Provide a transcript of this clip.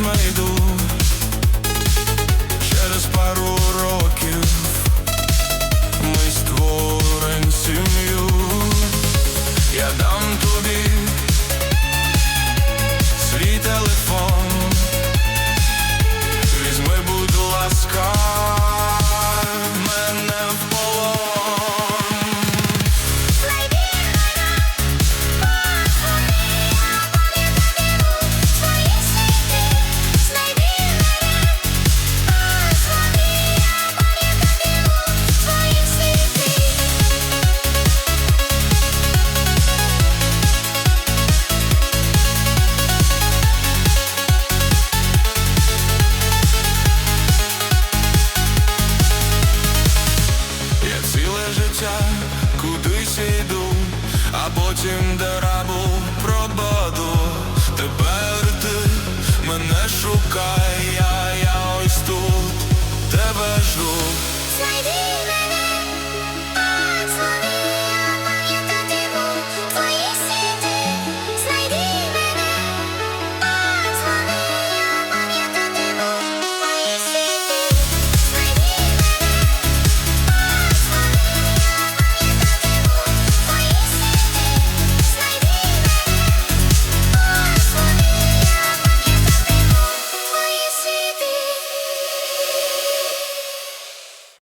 Money. door життя, кудись йду, а потім дерабу пропаду. Тепер ти мене шукай.